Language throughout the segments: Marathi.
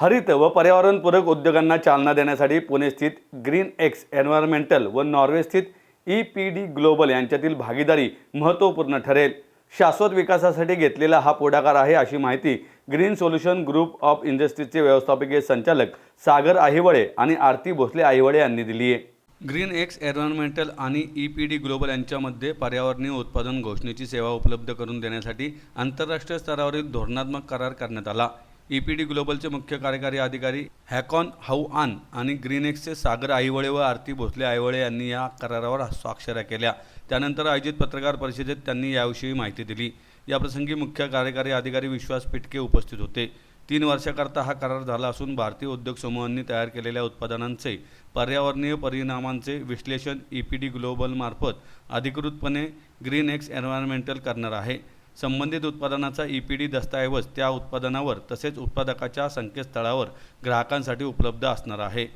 हरित व पर्यावरणपूरक उद्योगांना चालना देण्यासाठी पुणे स्थित ग्रीन एक्स एन्व्हायरमेंटल व नॉर्वे स्थित ई पी डी ग्लोबल यांच्यातील भागीदारी महत्त्वपूर्ण ठरेल. शाश्वत विकासासाठी घेतलेला हा पुढाकार आहे अशी माहिती ग्रीन सोल्युशन ग्रुप ऑफ इंडस्ट्रीजचे व्यवस्थापकीय संचालक सागर आहिवळे आणि आरती भोसले आहिवळे यांनी दिली आहे. ग्रीन एक्स एन्व्हायरमेंटल आणि ई पी डी ग्लोबल यांच्यामध्ये पर्यावरणीय उत्पादन घोषणेची सेवा उपलब्ध करून देण्यासाठी आंतरराष्ट्रीय स्तरावरील धोरणात्मक करार करण्यात आला. ई पी डी ग्लोबलचे मुख्य कार्यकारी अधिकारी हॅकॉन हाऊ आन आणि ग्रीनएक्सचे सागर आईवळे व आरती भोसले आईवळे यांनी या करारावर स्वाक्षऱ्या केल्या. त्यानंतर आयोजित पत्रकार परिषदेत त्यांनी याविषयी माहिती दिली. याप्रसंगी मुख्य कार्यकारी अधिकारी विश्वास पिटके उपस्थित होते. तीन वर्षाकरता हा करार झाला असून भारतीय उद्योग समूहांनी तयार केलेल्या उत्पादनांचे पर्यावरणीय परिणामांचे विश्लेषण ई पी डी ग्लोबलमार्फत अधिकृतपणे ग्रीन एक्स एन्व्हायरमेंटल करणार आहे. संबंधित उत्पादनाचा ई पी डी दस्तऐवज त्या उत्पादनावर तसेच उत्पादकाच्या संकेतस्थळावर ग्राहकांसाठी उपलब्ध असणार आहे.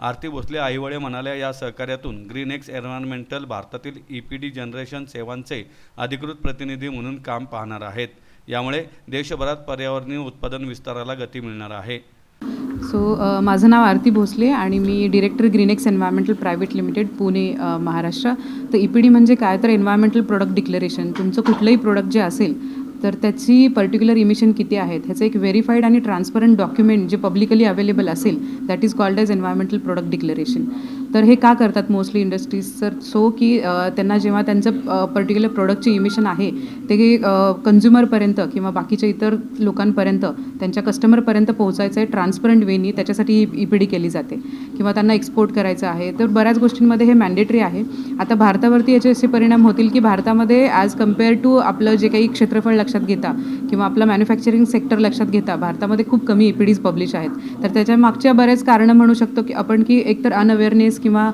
आरती भोसले आईवळे म्हणाल्या या सहकार्यातून ग्रीन एक्स एन्व्हायरमेंटल भारतातील ई पी डी जनरेशन सेवांचे अधिकृत प्रतिनिधी म्हणून काम पाहणार आहेत. यामुळे देशभरात पर्यावरणीय उत्पादन विस्ताराला गती मिळणार आहे. सो uh, माझं नाव आरती भोसले आणि मी director Greenex environmental private limited Pune uh, Maharashtra. तर ई पी डी म्हणजे काय? तर एन्व्हायरमेंटल प्रोडक्ट डिक्लेरेशन तुमचं कुठलंही प्रोडक्ट जे असेल तर त्याची पर्टिक्युलर इमिशन किती आहेत? ह्याचं एक व्हेरीफाईड आणि ट्रान्सपरंट डॉक्युमेंट जे पब्लिकली अवेलेबल असेल that is called as environmental product declaration तर हे का करतात मोस्टली इंडस्ट्रीज तर सो की त्यांना जेव्हा त्यांचं पर्टिक्युलर प्रोडक्टचे इमिशन आहे ते कन्झ्युमरपर्यंत किंवा बाकीच्या इतर लोकांपर्यंत त्यांच्या कस्टमरपर्यंत पोहोचायचं आहे ट्रान्सपरंट वेनी त्याच्यासाठी ई पी डी केली जाते. किंवा त्यांना एक्सपोर्ट करायचं आहे. तर बऱ्याच गोष्टींमध्ये हे मॅन्डेटरी आहे. आता भारतावरती याचे असे परिणाम होतील की भारतामध्ये ॲज कंपेअर टू आपलं जे काही क्षेत्रफळ लक्षात घेता किंवा आपला मॅन्युफॅक्चरिंग सेक्टर लक्षात घेता भारतामध्ये खूप कमी ई पी डीज पब्लिश आहेत. तर त्याच्या मागच्या बरेच कारणं म्हणू शकतो की आपण की एकतर अनअवेअरनेस किंवा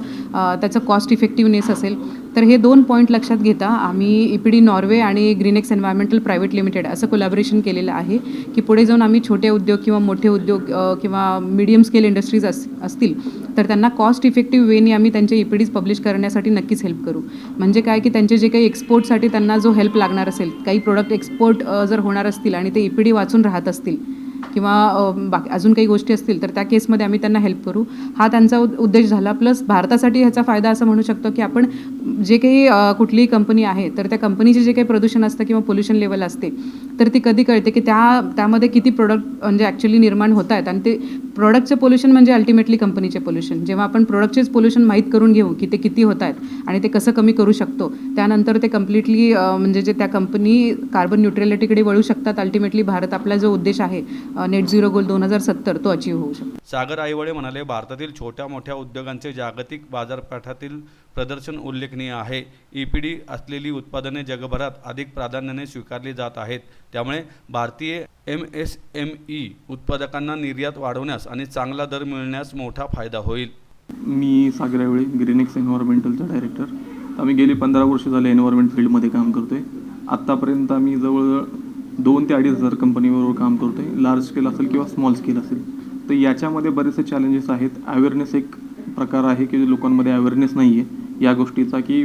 त्याचं कॉस्ट इफेक्टिव्हनेस असेल. तर हे दोन पॉईंट लक्षात घेता आम्ही ई पी डी नॉर्वे आणि green X environmental private limited असं कोलॅबरेशन केलेलं आहे की पुढे जाऊन आम्ही छोटे उद्योग किंवा मोठे उद्योग किंवा मीडियम स्केल इंडस्ट्रीज अस असतील तर त्यांना कॉस्ट इफेक्टिव्ह वेने आम्ही त्यांचे ईपीडीज पब्लिश करण्यासाठी नक्कीच हेल्प करू. म्हणजे काय की त्यांचे जे काही एक्सपोर्टसाठी त्यांना जो हेल्प लागणार असेल काही प्रोडक्ट एक्सपोर्ट जर होणार असतील आणि ते ईपीडी वाचून राहत असतील किंवा बाकी अजून काही गोष्टी असतील तर त्या केसमध्ये आम्ही त्यांना हेल्प करू. हा त्यांचा उद्देश झाला. प्लस भारतासाठी ह्याचा फायदा असं म्हणू शकतो की आपण जे काही कुठलीही कंपनी आहे तर त्या कंपनीचे जे काही प्रदूषण असतं किंवा पोल्युशन लेवल असते तर ती कधी कळते की त्या त्यामध्ये किती प्रोडक्ट म्हणजे ॲक्च्युली निर्माण होत आहेत. आणि ते प्रोडक्टचं पोल्युशन म्हणजे अल्टिमेटली कंपनीचे पोल्युशन जेव्हा आपण प्रोडक्टचेच पोल्युशन माहीत करून घेऊ की ते किती होत आहेत आणि ते कसं कमी करू शकतो त्यानंतर ते कम्प्लिटली म्हणजे जे त्या कंपनी कार्बन न्यूट्रॅलिटीकडे वळू शकतात अल्टिमेटली भारत आपला जो उद्देश आहे नेट झिरो गोल दोन हजार सत्तर तो अचीव होऊ शकतो. सागर आईवडे म्हणाले भारतातील छोट्या मोठ्या उद्योगांचे जागतिक बाजारपेठातील प्रदर्शन उल्लेख उल्लेखनीय आहे. ई पी डी असलेली उत्पादने जगभरात अधिक प्राधान्याने स्वीकारली जात आहेत. त्यामुळे भारतीय एम एस एम ई उत्पादकांना निर्यात वाढवण्यास आणि चांगला दर मिळण्यास मोठा फायदा होईल. मी सागर यावेळी ग्रीनेक्स एन्व्हायरमेंटलचा डायरेक्टर आम्ही गेली पंधरा वर्ष झाले एन्व्हायरमेंट फील्डमध्ये काम करतो आहे आत्तापर्यंत आम्ही जवळजवळ दोन ते अडीच हजार कंपनीबरोबर काम करतो आहे लार्ज स्केल असेल किंवा स्मॉल स्केल असेल. तर याच्यामध्ये बरेचसे चॅलेंजेस आहेत. अवेअरनेस एक प्रकार आहे की लोकांमध्ये अवेअरनेस नाही आहे या गोष्टीचा की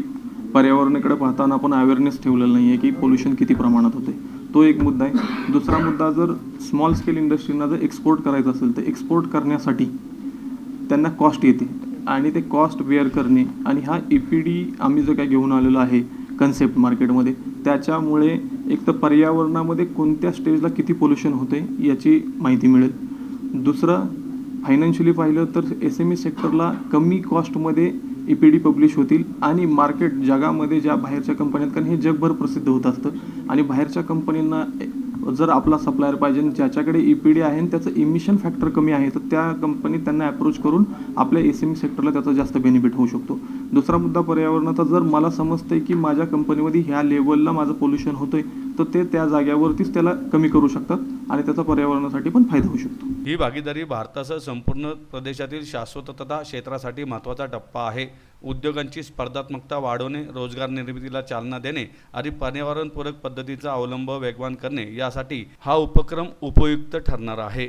पर्यावरणाकडे पाहताना आपण अवेअरनेस ठेवलेलं नाही आहे की पोल्युशन किती प्रमाणात होते तो एक मुद्दा आहे. दुसरा मुद्दा जर स्मॉल स्केल इंडस्ट्रीना जर एक्सपोर्ट करायचं असेल तर एक्सपोर्ट करण्यासाठी त्यांना कॉस्ट येते. आणि ते कॉस्ट बेअर करणे आणि हा ई पी डी आम्ही जो काय घेऊन आलेलो आहे कन्सेप्ट मार्केटमध्ये त्याच्यामुळे एक तर पर्यावरणामध्ये कोणत्या स्टेजला किती पोल्युशन होते याची माहिती मिळेल. दुसरं फायनान्शियली पाहिलं तर एस एम ई सेक्टरला कमी कॉस्टमध्ये ई पी डी पब्लिश होतील आणि मार्केट जगामध्ये ज्या बाहेरच्या कंपन्या आहेत कारण हे जगभर प्रसिद्ध होत असतं. आणि बाहेरच्या कंपनींना जर आपला सप्लायर पाहिजे आणि ज्याच्याकडे ई पी डी आहे आणि त्याचं इमिशन फॅक्टर कमी आहे तर त्या कंपनीत त्यांना अप्रोच करून आपल्या एस एम ई सेक्टरला त्याचा जास्त बेनिफिट होऊ शकतो. दुसरा मुद्दा पर्यावरणाचा जर मला समजतंय की माझ्या कंपनीमध्ये ह्या लेवलला माझं पोल्युशन होतं आहे तर ते त्या जाग्यावरतीच त्याला कमी करू शकतात आणि त्याचा पर्यावरणासाठी पण फायदा होऊ शकतो. ही भागीदारी भारतासह संपूर्ण प्रदेशातील शाश्वतता क्षेत्रासाठी महत्त्वाचा टप्पा आहे. उद्योगांची स्पर्धात्मकता वाढवणे रोजगार निर्मितीला चालना देणे आणि पर्यावरणपूरक पद्धतीचा अवलंब वेगवान करणे यासाठी हा उपक्रम उपयुक्त ठरणार आहे.